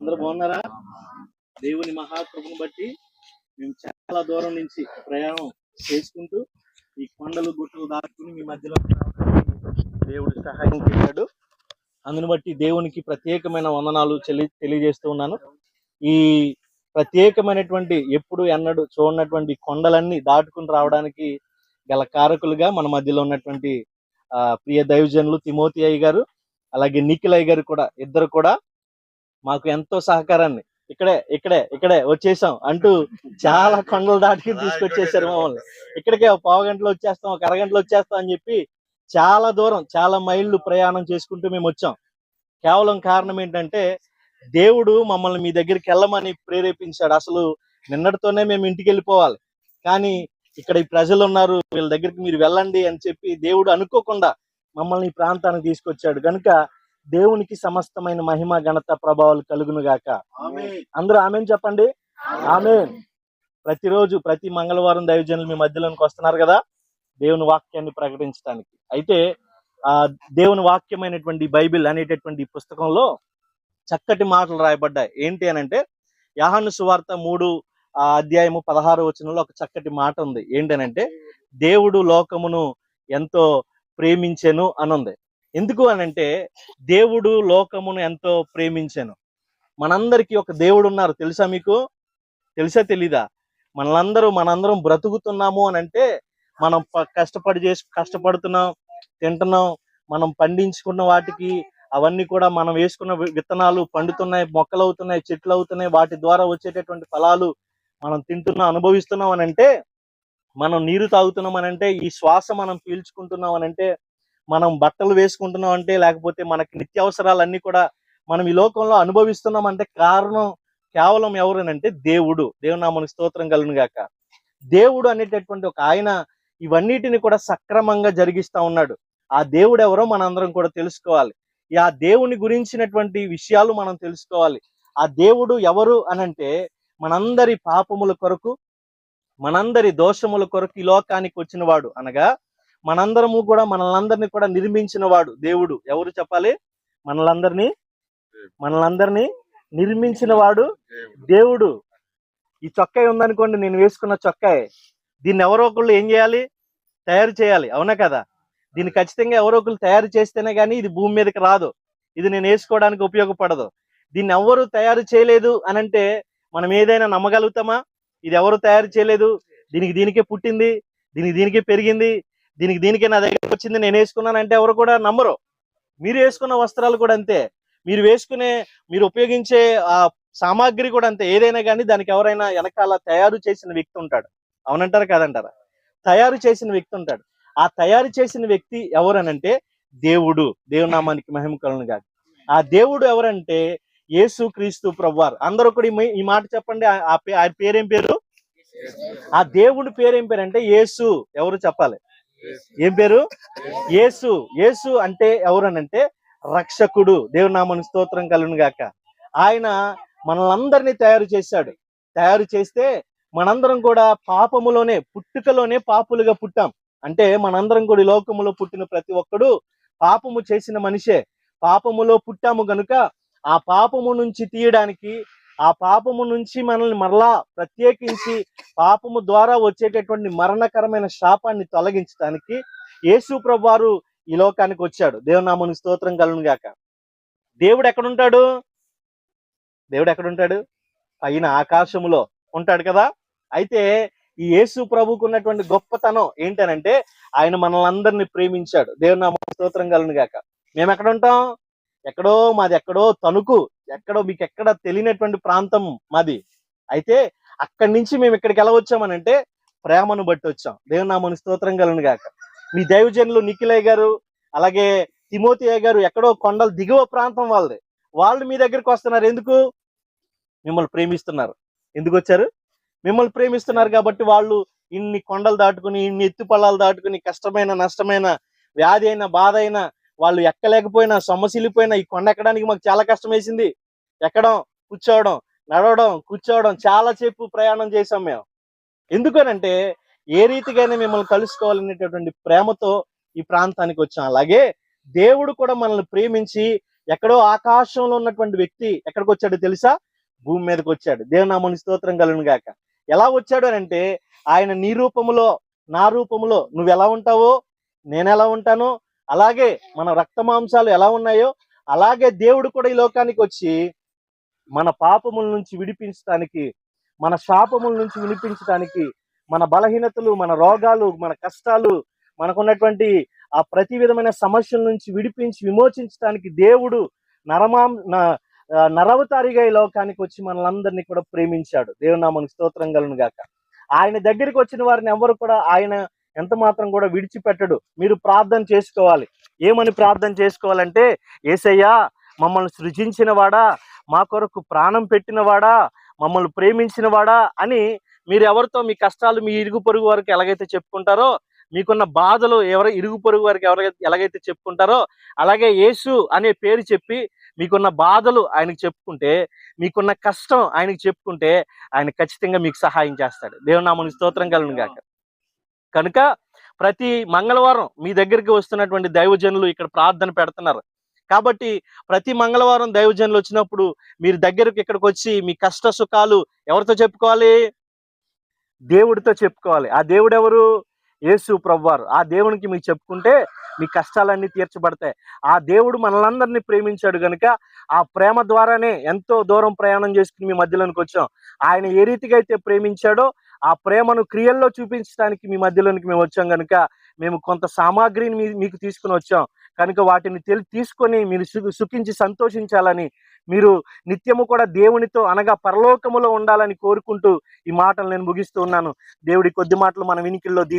అందరూ బాగున్నారా? దేవుని మహాకృపను బట్టి మేము చాలా దూరం నుంచి ప్రయాణం చేసుకుంటూ ఈ కొండలు గుట్టలు దాటుకుని మీ మధ్యలో దేవుడు సహాయం చేశాడు. అందుని బట్టి దేవునికి ప్రత్యేకమైన వందనాలు చెల్లి తెలియజేస్తూ ఉన్నాను. ఈ ప్రత్యేకమైనటువంటి ఎప్పుడు ఎన్నడు చూడనటువంటి కొండలన్నీ దాటుకుని రావడానికి గల కారకులుగా మన మధ్యలో ఉన్నటువంటి ఆ, ప్రియ దైవజనులు తిమోతి అయ్య గారు అలాగే నిఖిల్ అయ్య గారు కూడా ఇద్దరు కూడా మాకు ఎంతో సహకారాన్ని. ఇక్కడే ఇక్కడే ఇక్కడే వచ్చేసాం అంటూ చాలా కొండలు దాటి తీసుకొచ్చేసారు మమ్మల్ని. ఇక్కడికే ఒక పావు గంటలో వచ్చేస్తాం ఒక అరగంటలో వచ్చేస్తాం అని చెప్పి చాలా దూరం చాలా మైళ్ళు ప్రయాణం చేసుకుంటూ మేము వచ్చాం. కేవలం కారణం ఏంటంటే దేవుడు మమ్మల్ని మీ దగ్గరికి వెళ్ళమని ప్రేరేపించాడు. అసలు నిన్నటితోనే మేము ఇంటికి వెళ్ళిపోవాలి. కానీ ఇక్కడ ఈ ప్రజలు ఉన్నారు వీళ్ళ దగ్గరికి మీరు వెళ్ళండి అని చెప్పి దేవుడు అనుకోకుండా మమ్మల్ని ఈ ప్రాంతానికి తీసుకొచ్చాడు. కనుక దేవునికి సమస్తమైన మహిమ ఘనత ప్రభావాలు కలుగును గాక. అందరూ ఆమె చెప్పండి. ఆమె ప్రతిరోజు ప్రతి మంగళవారం దైవజనులు మీ మధ్యలోనికి వస్తున్నారు కదా దేవుని వాక్యాన్ని ప్రకటించడానికి అయితే ఆ దేవుని వాక్యమైనటువంటి బైబిల్ అనేటటువంటి పుస్తకంలో చక్కటి మాటలు రాయబడ్డాయి. ఏంటి అని అంటే యాహాను సువార్త మూడు అధ్యాయము పదహారు వచనంలో ఒక చక్కటి మాట ఉంది. ఏంటనంటే దేవుడు లోకమును ఎంతో ప్రేమించెను అనుంది. ఎందుకు అనంటే దేవుడు లోకమును ఎంతో ప్రేమించాను. మనందరికీ ఒక దేవుడు ఉన్నారు. తెలుసా మీకు? తెలుసా తెలీదా? మనందరూ మనందరం బ్రతుకుతున్నాము అని అంటే మనం కష్టపడి చేసి కష్టపడుతున్నాం తింటున్నాం మనం పండించుకున్న వాటికి అవన్నీ కూడా మనం వేసుకున్న విత్తనాలు పండుతున్నాయి మొక్కలు అవుతున్నాయి చెట్లు అవుతున్నాయి వాటి ద్వారా వచ్చేటటువంటి ఫలాలు మనం తింటున్నాం అనుభవిస్తున్నాం అని అంటే మనం నీరు తాగుతున్నాం అని అంటే ఈ శ్వాస మనం పీల్చుకుంటున్నాం అని అంటే మనం బట్టలు వేసుకుంటున్నాం అంటే లేకపోతే మనకి నిత్యావసరాలన్నీ కూడా మనం ఈ లోకంలో అనుభవిస్తున్నాం అంటే కారణం కేవలం ఎవరనంటే దేవుడు. దేవునామని స్తోత్రం కలుగును గాక. దేవుడు అనేటటువంటి ఒక ఆయన ఇవన్నిటిని కూడా సక్రమంగా జరిగిస్తా ఉన్నాడు. ఆ దేవుడు ఎవరో మనందరం కూడా తెలుసుకోవాలి. ఆ దేవుని గురించినటువంటి విషయాలు మనం తెలుసుకోవాలి. ఆ దేవుడు ఎవరు అనంటే మనందరి పాపముల కొరకు మనందరి దోషముల కొరకు ఈ లోకానికి వచ్చిన వాడు అనగా మనందరము కూడా మనలందరినీ కూడా నిర్మించిన వాడు దేవుడు. ఎవరు చెప్పాలి? మనలందరినీ మనలందరినీ నిర్మించిన వాడు దేవుడు. ఈ చొక్కాయి ఉందనుకోండి నేను వేసుకున్న చొక్కాయ. దీన్ని ఎవరో ఒకళ్ళు ఏం చేయాలి? తయారు చేయాలి. అవునా కదా? దీన్ని ఖచ్చితంగా ఎవరో ఒకళ్ళు తయారు చేస్తేనే కానీ ఇది భూమి మీదకి రాదు. ఇది నేను వేసుకోవడానికి ఉపయోగపడదు. దీన్ని ఎవరు తయారు చేయలేదు అని అంటే మనం ఏదైనా నమ్మగలుగుతామా? ఇది ఎవరు తయారు చేయలేదు? దీనికి దీనికే పుట్టింది దీనికి దీనికే పెరిగింది దీనికి దీనికే నా దగ్గర వచ్చింది నేను వేసుకున్నాను అంటే ఎవరు కూడా నమ్మరు. మీరు వేసుకున్న వస్త్రాలు కూడా అంతే. మీరు వేసుకునే మీరు ఉపయోగించే ఆ సామాగ్రి కూడా అంతే. ఏదైనా కానీ దానికి ఎవరైనా వెనకాల తయారు చేసిన వ్యక్తి ఉంటాడు. అవునంటారా కాదంటారా? తయారు చేసిన వ్యక్తి ఉంటాడు. ఆ తయారు చేసిన వ్యక్తి ఎవరనంటే దేవుడు. దేవునామానికి మహిమ కలను కాదు ఆ దేవుడు ఎవరంటే యేసు క్రీస్తు ప్రభువారు. అందరూ కూడా ఈ మాట చెప్పండి. ఆ- పే- ఆ పేరేం పేరు? ఆ దేవుడి పేరు ఏం పేరు అంటే యేసు. ఎవరు చెప్పాలి? ఏం పేరు? యేసు యేసు అంటే ఎవరనంటే రక్షకుడు. దేవునామని స్తోత్రం కలును గాక. ఆయన మనలందరినీ తయారు చేశాడు. తయారు చేస్తే మనందరం కూడా పాపములోనే పుట్టుకలోనే పాపులుగా పుట్టాం. అంటే మనందరం కూడా లోకములో పుట్టిన ప్రతి ఒక్కడు పాపము చేసిన మనిషే. పాపములో పుట్టాము గనుక ఆ పాపము నుంచి తీయడానికి ఆ పాపము నుంచి మనల్ని మరలా ప్రత్యేకించి పాపము ద్వారా వచ్చేటటువంటి మరణకరమైన శాపాన్ని తొలగించడానికి యేసు ప్రభువారు ఈ లోకానికి వచ్చాడు. దేవునామని స్తోత్రం కలును గాక. దేవుడు ఎక్కడుంటాడు? దేవుడు ఎక్కడుంటాడు? పైన ఆకాశములో ఉంటాడు కదా? అయితే ఈ యేసు ప్రభుకు ఉన్నటువంటి గొప్పతనం ఏంటనంటే ఆయన మనల్ని ప్రేమించాడు. దేవుని నామ స్తోత్రం కలను గాక. మేము ఎక్కడ ఉంటాం? ఎక్కడో మాది ఎక్కడో తణుకు ఎక్కడో మీకు ఎక్కడ తెలియనటువంటి ప్రాంతం మాది. అయితే అక్కడి నుంచి మేము ఇక్కడికి ఎలా వచ్చామనంటే ప్రేమను బట్టి వచ్చాం. దేవుని నామని స్తోత్రం కలను గాక. మీ దైవజనులు నిఖిలయ్య గారు అలాగే తిమోతియ గారు ఎక్కడో కొండలు దిగువ ప్రాంతం వాళ్ళది. వాళ్ళు మీ దగ్గరికి వస్తున్నారు. ఎందుకు? మిమ్మల్ని ప్రేమిస్తున్నారు. ఎందుకు వచ్చారు? మిమ్మల్ని ప్రేమిస్తున్నారు కాబట్టి వాళ్ళు ఇన్ని కొండలు దాటుకుని ఇన్ని ఎత్తుపళ్ళాలు దాటుకుని కష్టమైన నష్టమైన వ్యాధి అయినా బాధ అయినా వాళ్ళు ఎక్కలేకపోయినా సొమ్మసిల్లిపోయినా ఈ కొండ ఎక్కడానికి మాకు చాలా కష్టం వేసింది ఎక్కడం కూర్చోవడం నడవడం కూర్చోవడం చాలా సేపు ప్రయాణం చేసాం మేము. ఎందుకనంటే ఏ రీతిగానే మిమ్మల్ని కలుసుకోవాలనేటటువంటి ప్రేమతో ఈ ప్రాంతానికి వచ్చాం. అలాగే దేవుడు కూడా మనల్ని ప్రేమించి ఎక్కడో ఆకాశంలో ఉన్నటువంటి వ్యక్తి ఎక్కడికి వచ్చాడో తెలుసా? భూమి మీదకి వచ్చాడు. దేవునామని స్తోత్రం కలుగును గాక. ఎలా వచ్చాడు అని అంటే ఆయన నీ రూపములో నా రూపములో నువ్వు ఎలా ఉంటావో నేను ఎలా ఉంటానో అలాగే మన రక్త మాంసాలు ఎలా ఉన్నాయో అలాగే దేవుడు కూడా ఈ లోకానికి వచ్చి మన పాపముల నుంచి విడిపించడానికి మన శాపముల నుంచి విడిపించడానికి మన బలహీనతలు మన రోగాలు మన కష్టాలు మనకున్నటువంటి ఆ ప్రతి విధమైన సమస్యల నుంచి విడిపించి విమోచించడానికి దేవుడు నరమాం న- నరవతారిగా ఈ లోకానికి వచ్చి మనలందరినీ కూడా ప్రేమించాడు. దేవునామని స్తోత్రం కలను గాక ఆయన దగ్గరికి వచ్చిన వారిని ఎవరు కూడా ఆయన ఎంత మాత్రం కూడా విడిచిపెట్టడు. మీరు ప్రార్థన చేసుకోవాలి. ఏమని ప్రార్థన చేసుకోవాలంటే ఏసయ్యా మమ్మల్ని సృజించిన వాడా మా కొరకు ప్రాణం పెట్టినవాడా మమ్మల్ని ప్రేమించిన వాడా అని మీరు ఎవరితో మీ కష్టాలు మీ ఇరుగు పొరుగు వారికి ఎలాగైతే చెప్పుకుంటారో మీకున్న బాధలు ఎవరు ఇరుగు పొరుగు వారికి ఎవరైతే ఎలాగైతే చెప్పుకుంటారో అలాగే యేసు అనే పేరు చెప్పి మీకున్న బాధలు ఆయనకు చెప్పుకుంటే మీకున్న కష్టం ఆయనకు చెప్పుకుంటే ఆయన ఖచ్చితంగా మీకు సహాయం చేస్తాడు. దేవునామని స్తోత్రం కలను గాక. కనుక ప్రతి మంగళవారం మీ దగ్గరికి వస్తున్నటువంటి దైవజనులు ఇక్కడ ప్రార్థన పెడుతున్నారు. కాబట్టి ప్రతి మంగళవారం దైవజనులు వచ్చినప్పుడు మీరు దగ్గరకు ఇక్కడికి వచ్చి మీ కష్ట సుఖాలు ఎవరితో చెప్పుకోవాలి? దేవుడితో చెప్పుకోవాలి. ఆ దేవుడు ఎవరు? యేసు ప్రభువారు. ఆ దేవునికి మీకు చెప్పుకుంటే మీ కష్టాలన్నీ తీర్చబడతాయి. ఆ దేవుడు మనలందరినీ ప్రేమించాడు గనుక ఆ ప్రేమ ద్వారానే ఎంతో దూరం ప్రయాణం చేసుకుని మీ మధ్యలోనికి వచ్చాం. ఆయన ఏ రీతిగా అయితే ప్రేమించాడో ఆ ప్రేమను క్రియల్లో చూపించడానికి మీ మధ్యలోనికి మేము వచ్చాం కనుక మేము కొంత సామాగ్రిని మీకు తీసుకుని వచ్చాం. కనుక వాటిని తెలి తీసుకొని మీరు సుఖించి సంతోషించాలని మీరు నిత్యము కూడా దేవునితో అనగా పరలోకములో ఉండాలని కోరుకుంటూ ఈ మాటలు నేను ముగిస్తూ ఉన్నాను. దేవుడి కొద్ది మాటలు మన వినికిల్లో